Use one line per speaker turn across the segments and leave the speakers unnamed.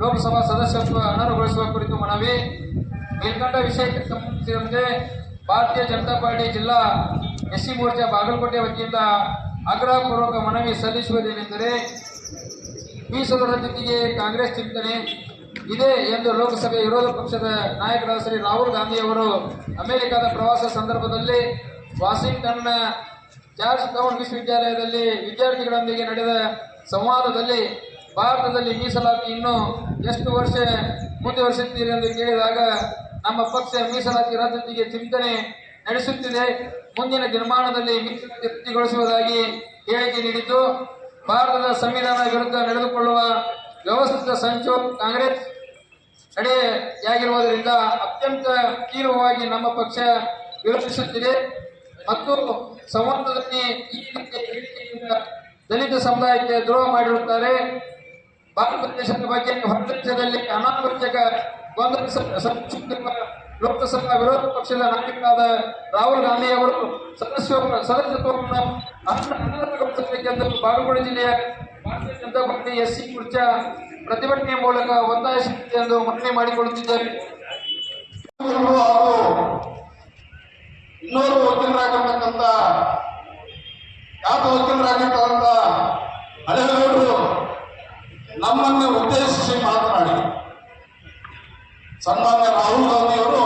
ಲೋಕಸಭಾ ಸದಸ್ಯತ್ವ ಅನರ್ಹಗೊಳಿಸುವ ಕುರಿತು ಮನವಿ. ಮೇಲ್ಕಂಡ ವಿಷಯಕ್ಕೆ ಸಂಬಂಧಿಸಿದಂತೆ ಭಾರತೀಯ ಜನತಾ ಪಾರ್ಟಿ ಜಿಲ್ಲಾ ಎಸ್ಸಿ ಮೋರ್ಚಾ ಬಾಗಲಕೋಟೆ ವತಿಯಿಂದ ಆಗ್ರಹಪೂರ್ವಕ ಮನವಿ ಸಲ್ಲಿಸುವುದೇನೆಂದರೆ ಮೀಸಲು ರದ್ದತಿಗೆ ಕಾಂಗ್ರೆಸ್ ಚಿಂತನೆ ಇದೆ ಎಂದು ಲೋಕಸಭೆ ವಿರೋಧ ಪಕ್ಷದ ನಾಯಕರಾದ ಶ್ರೀ ರಾಹುಲ್ ಗಾಂಧಿ ಅವರು ಅಮೆರಿಕದ ಪ್ರವಾಸ ಸಂದರ್ಭದಲ್ಲಿ ವಾಷಿಂಗ್ಟನ್ನ ಜಾರ್ಜ್ ಟೌನ್ ವಿಶ್ವವಿದ್ಯಾಲಯದಲ್ಲಿ ವಿದ್ಯಾರ್ಥಿಗಳೊಂದಿಗೆ ನಡೆದ ಸಂವಾದದಲ್ಲಿ ಭಾರತದಲ್ಲಿ ಮೀಸಲಾತಿ ಇನ್ನು ಎಷ್ಟು ವರ್ಷ ಮುಂದುವರಿಸುತ್ತೀರಿ ಎಂದು ಕೇಳಿದಾಗ ನಮ್ಮ ಪಕ್ಷ ಮೀಸಲಾತಿ ರದ್ದತಿಗೆ ಚಿಂತನೆ ನಡೆಸುತ್ತಿದೆ. ಮುಂದಿನ ನಿರ್ಮಾಣದಲ್ಲಿ ತೃಪ್ತಿಗೊಳಿಸುವುದಾಗಿ ಹೇಳಿಕೆ ನೀಡಿದ್ದು, ಭಾರತದ ಸಂವಿಧಾನ ವಿರುದ್ಧ ನಡೆದುಕೊಳ್ಳುವ ವ್ಯವಸ್ಥಿತ ಸಂಚು ಕಾಂಗ್ರೆಸ್ ನಡೆಯಾಗಿರುವುದರಿಂದ ಅತ್ಯಂತ ತೀವ್ರವಾಗಿ ನಮ್ಮ ಪಕ್ಷ ವಿರೋಧಿಸುತ್ತಿದೆ. ಮತ್ತು ಸಂವಾದದಲ್ಲಿ ಈ ರೀತಿಯ ಹೇಳಿಕೆಯಿಂದ ದಲಿತ ಸಮುದಾಯಕ್ಕೆ ದ್ರೋಹ ಮಾಡಿರುತ್ತಾರೆ. ಭಾರತ ದೇಶದ ಬಗ್ಗೆ ಹೊರದೇಶದಲ್ಲಿ ಅನಾವಶ್ಯಕ ಗೊಂದಲ ಸ- ಸೃಷ್ಟಿಸುತ್ತಿರುವ ಲೋಕಸಭಾ ವಿರೋಧ ಪಕ್ಷದ ನಾಯಕರಾದ ರಾಹುಲ್ ಗಾಂಧಿ ಅವರು ಸದಸ್ಯ ಸದಸ್ಯತ್ವವನ್ನು ಅನ- ಅನರ್ಹಗೊಳಿಸಬೇಕೆಂದು ಬಾಗಲಕೋಟೆ ಜಿಲ್ಲೆಯ ಭಾರತೀಯ ಜನತಾ ಪಾರ್ಟಿ ಎಸ್ಸಿ ಮೋರ್ಚಾ ಪ್ರತಿಭಟನೆ ಮೂಲಕ ಒತ್ತಾಯಿಸುತ್ತಿದೆ ಎಂದು ಮನವಿ
ಮಾಡಿಕೊಳ್ಳುತ್ತಿದ್ದಾರೆ. ಇನ್ನೂರು ವಕೀಲರಾಗಿರ್ತಕ್ಕಂಥ ಯಾವ ವಕೀಲರಾಗಿರ್ತಕ್ಕಂಥ ಹಳೆಯವರು ನಮ್ಮನ್ನೇ ಉದ್ದೇಶಿಸಿ ಮಾತನಾಡಿ ಸನ್ಮಾನ್ಯ ರಾಹುಲ್ ಗಾಂಧಿಯವರು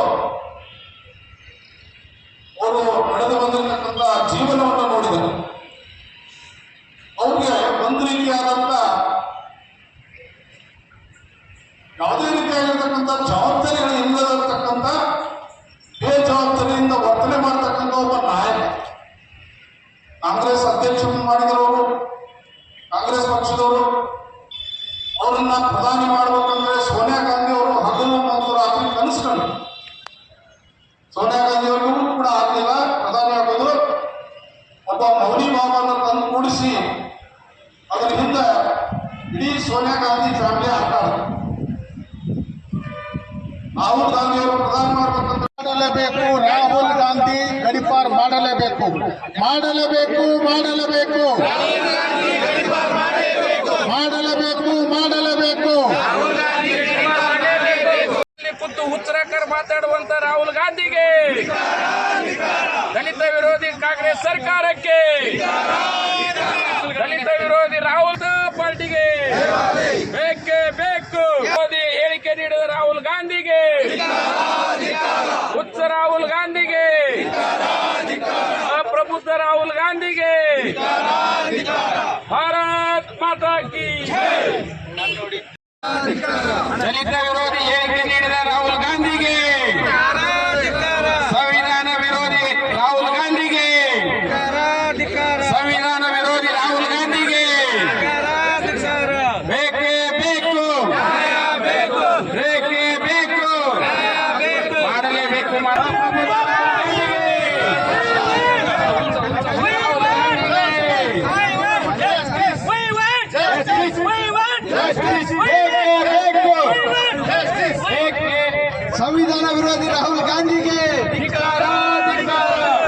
ಅವರು ನಡೆದು ಬಂದಿರತಕ್ಕಂಥ ಜೀವನವನ್ನು ನೋಡಿದರು ಅವ್ರಿಗೆ ಒಂದು ರೀತಿಯಾದಂಥ ಯಾವುದೇ ರೀತಿಯಾಗಿರ್ತಕ್ಕಂಥ ಜವಾಬ್ದಾರಿಗಳು ಇಲ್ಲದಿರತಕ್ಕಂಥ ಬೇಜವಾಬ್ದಾರಿಯಿಂದ ವರ್ತನೆ ಮಾಡ್ತಕ್ಕಂಥ ಒಬ್ಬ ನಾಯಕ. ಕಾಂಗ್ರೆಸ್ ಅಧ್ಯಕ್ಷರನ್ನು ಮಾಡಿದವರು, ಕಾಂಗ್ರೆಸ್ ಪಕ್ಷದವರು, ಅವರನ್ನ ಪ್ರಧಾನಿ ಮಾಡಬೇಕಂದ್ರೆ ಸೋನಿಯಾ ಗಾಂಧಿ ಅವರು ಹಗಲು ಮತ್ತು ರಾತ್ರಿ ಕನಸ್ಕೊಂಡು ಸೋನಿಯಾ ಗಾಂಧಿ ಅವರಿಗೂ ಕೂಡ ಆಗಲಿಲ್ಲ. ಪ್ರಧಾನಿ ಆಗೋದು ಒಬ್ಬ ಮೌನಿ ಬಾಬಾನ ತಂದು ಕೂಡಿಸಿ, ಅದರ ಹಿಂದೆ ಇಡೀ ಸೋನಿಯಾ ಗಾಂಧಿ ಫ್ಯಾಮಿಲಿ ಆಟ. ರಾಹುಲ್ ಗಾಂಧಿ ಅವರು ಪ್ರಧಾನ
ಮಾಡಲೇಬೇಕು. ರಾಹುಲ್ ಗಾಂಧಿ ಗಡಿಪಾರ್ ಮಾಡಲೇಬೇಕು. ಮಾಡಲೇಬೇಕು ಮಾಡಲೇಬೇಕು. ಮಾಡಲೇಬೇಕು ಮಾಡಲೇಬೇಕು.
ಕುತ್ತು ಕೂತು ಹುಚ್ಚರಕರ್ ಮಾತಾಡುವಂತ ರಾಹುಲ್ ಗಾಂಧಿಗೆ. ದಲಿತ ವಿರೋಧಿ ಕಾಂಗ್ರೆಸ್ ಸರ್ಕಾರಕ್ಕೆ. ದಲಿತ ವಿರೋಧಿ ರಾಹುಲ್ ಪಾರ್ಟಿಗೆ ಬೇಕೇ ಬೇಕು ಮೋದಿ ಹೇಳಿಕೆ ನೀಡಿದ ರಾಹುಲ್ ಗಾಂಧಿಗೆ ಹುಚ್ಚ ರಾಹುಲ್ ಗಾಂಧಿಗೆ ಅಪ್ರಬುದ್ಧ ರಾಹುಲ್ ಗಾಂಧಿಗೆ. ಭಾರತ್ ಮಾತಾ ಕಿ ದಲಿತ ವಿರೋಧಿ ಹೇಳಿಕೆ ನೀಡಿದ ರಾಹುಲ್ ಗಾಂಧಿಗೆ ಸಂವಿಧಾನ ವಿರೋಧಿ ರಾಹುಲ್ ಗಾಂಧಿಗೆ ಸಂವಿಧಾನ ವಿರೋಧಿ ರಾಹುಲ್ ಗಾಂಧಿಗೆ ಬೇಕೇ ಬೇಕು ಬೇಕೇ ಬೇಕು ಮಾಡಲೇಬೇಕು
ಸಂವಿಧಾನ ವಿರೋಧಿ ರಾಹುಲ್ ಗಾಂಧಿಗೆ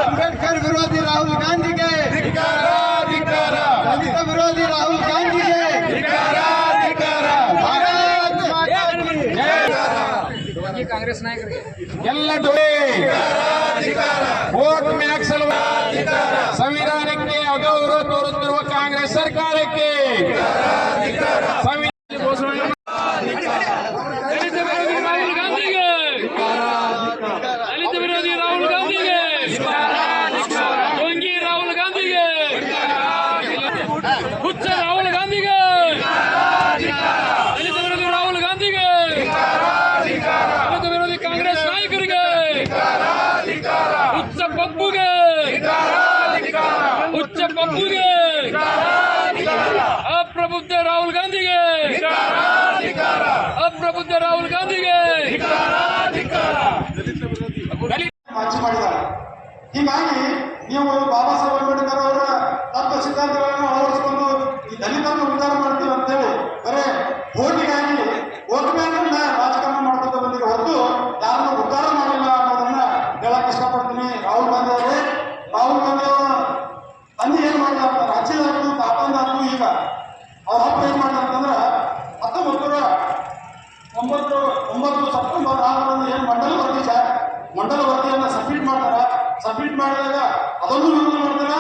ಅಂಬೇಡ್ಕರ್ ವಿರೋಧಿ ರಾಹುಲ್ ಗಾಂಧಿಗೆ ದಲಿತ ವಿರೋಧಿ ರಾಹುಲ್ ಗಾಂಧಿಗೆ ಭಾರತ್ ಮಾತಾ ಕಿ
ಕಾಂಗ್ರೆಸ್ ನಾಯಕರಿಗೆ
ಎಲ್ಲ ದುಡಿ ವೋಟ್ ಬ್ಯಾಂಕ್ ಸಲುವಾಗಿ ಸಂವಿಧಾನಕ್ಕೆ ಅಗೌರವ ತೋರುತ್ತಿರುವ ಕಾಂಗ್ರೆಸ್ ಸರ್ಕಾರಕ್ಕೆ ಸಂವಿಧಾನ ಘೋಷಣೆ ದಲಿತ ವಿರೋಧಿ ರಾಹುಲ್ ಗಾಂಧಿಗೆ ದಲಿತ ವಿರೋಧಿ ರಾಹುಲ್ ಗಾಂಧಿಗೆ ಡೊಂಗಿ ರಾಹುಲ್ ಗಾಂಧಿಗೆ ಹುಚ್ಚ ರಾಹುಲ್ ಗಾಂಧಿಗೆ ದಲಿತ ವಿರೋಧಿ ರಾಹುಲ್ ಗಾಂಧಿಗೆ ದಲಿತ ವಿರೋಧಿ ಕಾಂಗ್ರೆಸ್ ನಾಯಕರಿಗೆ ಹುಚ್ಚ ಪಪ್ಪುಗೆ ಹುಚ್ಚ ಪಪ್ಪುಗೆ ಅಪ್ರಬುದ್ಧ ರಾಹುಲ್ ಗಾಂಧಿಗೆ ಅಪ್ರಬುದ್ಧ ರಾಹುಲ್ ಗಾಂಧಿಗೆ
ಮಾಚಿ ಮಾಡಿದ್ದಾರೆ. ಹೀಗಾಗಿ ನೀವು ಬಾಬಾ ಸಾಹೇಬ್ ಅಂಬೇಡ್ಕರ್ ಅವರ ತತ್ವ ಸಿದ್ಧಾಂತಗಳನ್ನು ಅಳವಡಿಸಿಕೊಂಡು ಈ ದಲಿತರನ್ನು ಉದ್ಧಾರ ಮಾಡ್ತೀವಿ ಅಂತೇಳಿ ಬರೇ ಓಟಿಗಾಗಿ ಓಟ್ ರಾಜಕಾರಣ ಮಾಡ್ಕೊತ ಬಂದಿರೋ ಹೊರತು ಯಾರನ್ನು ಉದ್ಧಾರ ಮಾಡಿಲ್ಲ ಅನ್ನೋದನ್ನ ಹೇಳಕ್ ಇಷ್ಟಪಡ್ತೀನಿ. ರಾಹುಲ್ ಗಾಂಧಿ ಅವರೇ, ರಾಹುಲ್ ಗಾಂಧಿ ಅವರ ತಂದೆ ಏನ್ ಮಾಡಿದ ಅಂತ ರಾಜ್ಯದಾತು ತಾತಂದಾತು ಈಗ ಅವ್ರ ಹಬ್ಬ ಏನ್ ಮಾಡಿದ ಅಂತಂದ್ರ ಹತ್ತೊಂಬತ್ತು
ಒಂಬತ್ತು ಒಂಬತ್ತು ಸೆಪ್ಟೆಂಬರ್ ಆರರಂದು ಏನು ಮಂಡಲ ವರದಿ ಮಂಡಲ ವರದಿಯನ್ನ ಸಬ್ಮಿಟ್ ಮಾಡಿದಾಗ ಅದನ್ನು ವಿರೋಧ ಮಾಡ್ತಾರ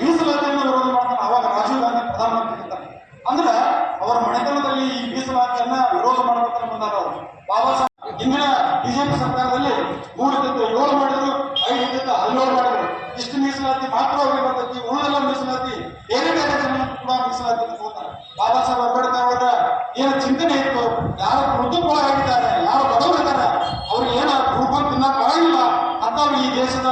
ಮೀಸಲಾತಿಯನ್ನು ವಿರೋಧ ಮಾಡ್ತಾರ. ಅವಾಗ ರಾಜೀವ್ ಗಾಂಧಿ ಪ್ರಧಾನಮಂತ್ರಿ ಇರ್ತಾರೆ. ಅಂದ್ರೆ ಅವರ ಮನೆತನದಲ್ಲಿ ಈ ಮೀಸಲಾತಿಯನ್ನ ವಿರೋಧ ಮಾಡ್ಬೇಕಂತ ಬಂದಾರ ಅವರು. ಬಾಬಾ ಸಾಹೇಬ್, ಹಿಂದಿನ ಬಿಜೆಪಿ ಸರ್ಕಾರದಲ್ಲಿ ಮೂರು ಜೊತೆ ಏಳು ಮಾಡಿದ್ರು, ಐದು ಇದ್ದದ್ದು ಹದಿನೇಳು ಮಾಡಿದ್ರು. ಇಷ್ಟು ಮೀಸಲಾತಿ ಮಾತ್ರ ಅವ್ರಿಗೆ ಬರ್ತೈತಿ. ಉಳಿದೆಲ್ಲ ಮೀಸಲಾತಿ ಬೇರೆ ಬೇರೆ ಜನ ಕೂಡ ಮೀಸಲಾತಿ ತಗೋತಾರೆ ಬಾಬಾ ಸಾಹೇಬ್ ಅಂಬೇಡ್ಕರ್ ಅವರ ಏನು ಚಿಂತನೆ ಇತ್ತು? ಯಾರು ಮೃತುಪೊಳಗಾಗಿದ್ದಾರೆ ಯಾರು ಬಡವರಿದ್ದಾರೆ ಅವ್ರಿಗೆ ಏನ ದುಡ್ಕೊಂಡು ತಿನ್ನಕ್ ಬರಂಗಿಲ್ಲ ಅಂತ ಈ ದೇಶದ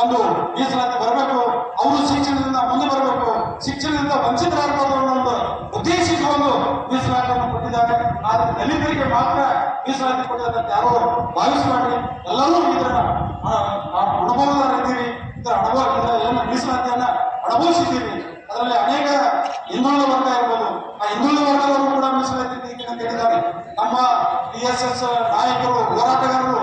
ಒಂದು ಮೀಸಲಾತಿ ಬರಬೇಕು. ಅವರು ಶಿಕ್ಷಣದಿಂದ ಮುಂದೆ ಬರಬೇಕು. ಶಿಕ್ಷಣದಿಂದ ವಂಚಿತರಾಗಬಾರದು ಅನ್ನೋ ಒಂದು ಉದ್ದೇಶಿಸಿಕೊಂಡು ಮೀಸಲಾತಿಯನ್ನು ಕೊಟ್ಟಿದ್ದಾರೆ. ಆದರೆ ದಲಿತರಿಗೆ ಮಾತ್ರ ಮೀಸಲಾತಿ ಕೊಟ್ಟಿದ್ದಾರೆ ಅಂತ ಯಾರೋ ಭಾವಿಸಬಾರ್ದು ಎಲ್ಲರೂ ಇದರ ಅನುಭವದಲ್ಲಿದ್ದೀವಿ ಇದರ ಅನುಭವ ಏನು ಮೀಸಲಾತಿಯನ್ನ ಅನುಭವಿಸಿದ್ದೀವಿ. ಅದರಲ್ಲಿ ಅನೇಕ ಹಿಂದುಳಿದ ವರ್ಗ ಇರ್ಬೋದು. ಆ ಹಿಂದುಳಿದ ವರ್ಗದವರು ಕೂಡ ಮೀಸಲಾತಿ ಅಂತ ಹೇಳಿದ್ದಾರೆ. ನಮ್ಮ ಬಿ ಎಸ್ ಎಸ್ ನಾಯಕರು, ಹೋರಾಟಗಾರರು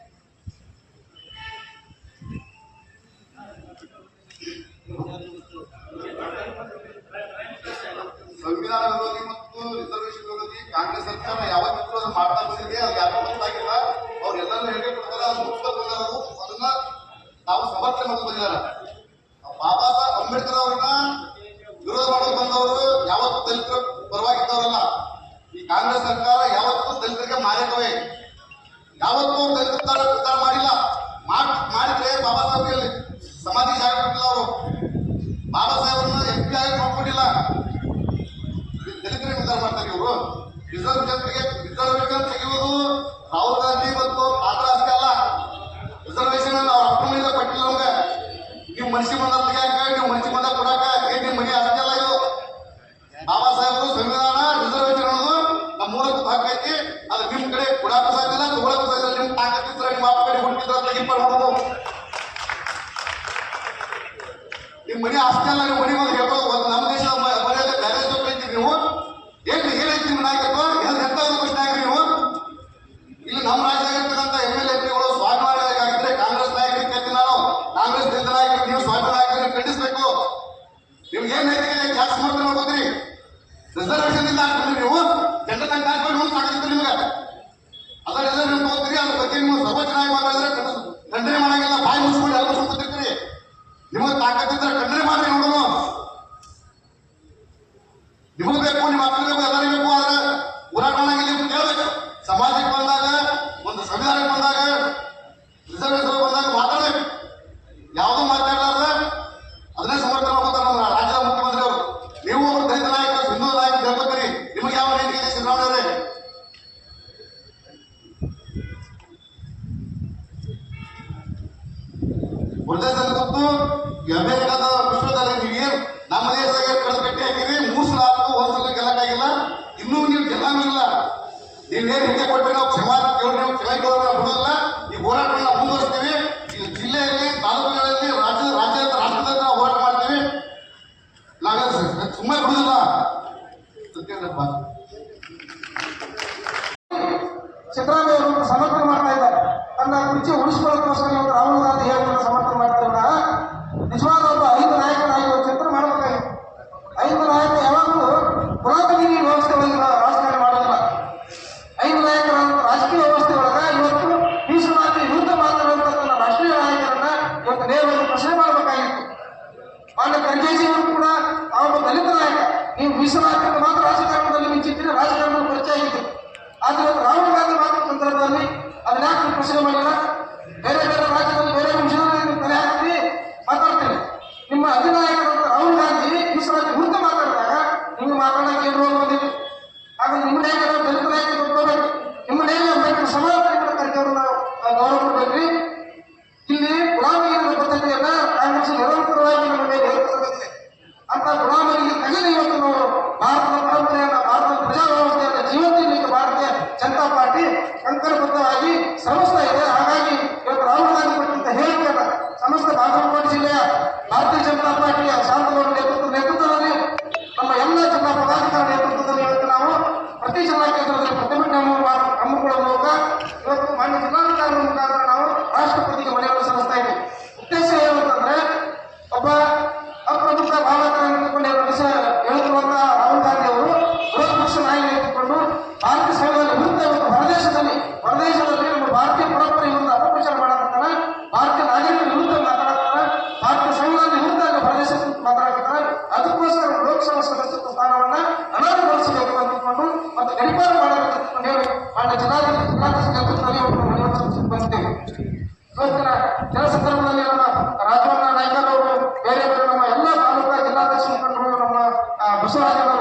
ಮಾರ್ಯಕವೇ. ಯಾವತ್ತೂ ಉದ್ಧಾರ ಮಾಡಿಲ್ಲ. ಮಾಡ್ ಮಾಡಿದ್ರೆ ಬಾಬಾ ಸಾಹೇಬ್ ಸಮಾಧಿ ಜಾಗ ಕೊಟ್ಟಿಲ್ಲ ಅವರು. ಬಾಬಾ ಸಾಹೇಬ್ರನ್ನ ಎಂ ಪಿ ಆಗಿ ನೋಡ್ಕೊಂಡಿಲ್ಲ ವಿಚಾರ ಮಾಡ್ತಾರೆ ಇವರು. ರಿಸರ್ವ್ ಜನರಿಗೆ ರಿಸರ್ವೇಶನ್ ತೆಗೆಯುವುದು ರಾಹುಲ್ ಗಾಂಧಿ ಮತ್ತು ಪಾತ್ರ ಅಷ್ಟೇ ಅಲ್ಲ. ರಿಸರ್ವೇಶನ್ ಅವ್ರ ಅಪ್ಪ ಮೇಲೆ ಕೊಟ್ಟಿಲ್ಲ ನೀವು ಬಂದ ತೆಗಿಯಾಕ ನೀವು ಮನ್ಸಿ ಬಂದ ಕೊಡಾಕ ಏನ್ ನಿಮ್ಮ ಮನೆ ಅಷ್ಟೇ ಅಲ್ಲ ಇದು ಬಾಬಾ ಸಾಹೇಬರು ಸಂವಿಧಾನ ನಮ್ಮ ಮೂಲಕ ಹಾಕೈತಿ ಅದು ನಿಮ್ ಕಡೆ ಕೊಡಾಕ ಸಾಧ್ಯ ಇಲ್ಲ ತಗೊಳಕ್ ಸಾಧ್ಯ ಇಲ್ಲ ನಿಮ್ ತಾಕತ್ತಿದ್ರೆ ನಿಮ್ಮ ಅಪ್ಪ ಕಡೆ ಹುಟ್ಟಿದ್ರ ತೆಗಿಪ್ಪ ಮಾಡೋದು ನಿಮ್ ಮನೆ ಆಸ್ತಿ ಅಲ್ಲ ನಿಮ್ಮ ಮನೆ ಒಂದು ಹೇಳ್ಬೋದು ಒಂದು ನಮ್ಮ ದೇಶದ ಮ- ಮರ್ಯಾದೆ ಬೇರೆ ದೇಶಕ್ಕೆ ಐತಿ ನೀವು ಏನ್ ಏನೈತಿ ನಿಮ್ಮ ನಾಯಕತ್ವ ಏನು ಎಂತ ಖುಷಿ ನಾಯಕರು ನೀವು ಇಲ್ಲಿ ನಮ್ಮ ರಾಜ್ಯದಾಗ ಇರ್ತಕ್ಕಂಥ ಎಂ ಎಲ್ ಎಂಪಿಗಳು ಸ್ವಾಭಿಮಾನ ಆಗಿದ್ರೆ ಕಾಂಗ್ರೆಸ್ ನಾಯಕರಿಗೆ ಕೇಳ್ತೀನಿ ನಾನು ಕಾಂಗ್ರೆಸ್ ದಿಂದ ನಾಯಕರು ನೀವು ಸ್ವಾಭಿಮಾನ ನಾಯಕರನ್ನ ಖಂಡಿಸ್ಬೇಕು ನಿಮ್ಗೆ ಏನ್ ನೈತಿಕ ಜಾಸ್ತಿ ಮಾಡ್ತಾರೆ ನೋಡ್ಬೋದ್ರಿ ರಿಸರ್ವೇಶನ್ ಇಂದ ಹಾಕ್ತೀರಿ ನೀವು ಜನರ ಕಾಯ್ಕೊಂಡು ನೋಡಿ ಸಾಕಿತ್ತು ನಿಮ್ಗೆ ಅದರೆಲ್ಲ ನೀವು ಹೋಗ್ತೀರಿ ಅದ್ರ ಬಗ್ಗೆ ನೀವು ಸರ್ವೋಚ್ಚ ನ್ಯಾಯ ಮಾತಾಡಿದ್ರೆ ಖಂಡ- ಖಂಡನೆ ಮಾಡಂಗಿಲ್ಲ ಬಾಯಿ ಮುಚ್ಕೊಂಡು ಎಲ್ಲ ಮುಚ್ಕೊತಿರ್ತೀರಿ ತಾಕತ್ತಿದ್ರೆ ಖಂಡನೆ ಮಾಡಿ ನಿಮಗೂ ಬೇಕು, ನಿಮ್ಮ ಅಪ್ಪನ ಬೇಕು ಎಲ್ಲರಿಗೂ ಬೇಕು ಕೇಳ್ಬೇಕು. ಸಮಾಜಕ್ಕೆ ಬಂದಾಗ, ಒಂದು ಸಂವಿಧಾನಕ್ಕೆ ಬಂದಾಗ ರಿಸರ್ವೇಶನ್ ಬಂದಾಗ ಮಾತಾಡಬೇಕು. ಯಾವುದೂ ಮಾತಾಡಲಾರ್ದ ಅದನ್ನೇ ಸಮರ್ಥನೆ ನಮ್ಮ ರಾಜ್ಯದ ಮುಖ್ಯಮಂತ್ರಿ ಅವರು ನೀವು ಅವರು
Bye, ಆದ್ರೆ ಇವತ್ತು ಮತ್ತು ರಿಪೇರ್ ಸಂದರ್ಭದಲ್ಲಿ ನಮ್ಮ ರಾಜವನ್ನ ನಾಯ್ಕರವರು ಬೇರೆ ಬೇರೆ ನಮ್ಮ ಎಲ್ಲ ತಾಲೂಕು ಮುಖಂಡರು ನಮ್ಮ ಬಸವರಾಜನವರು.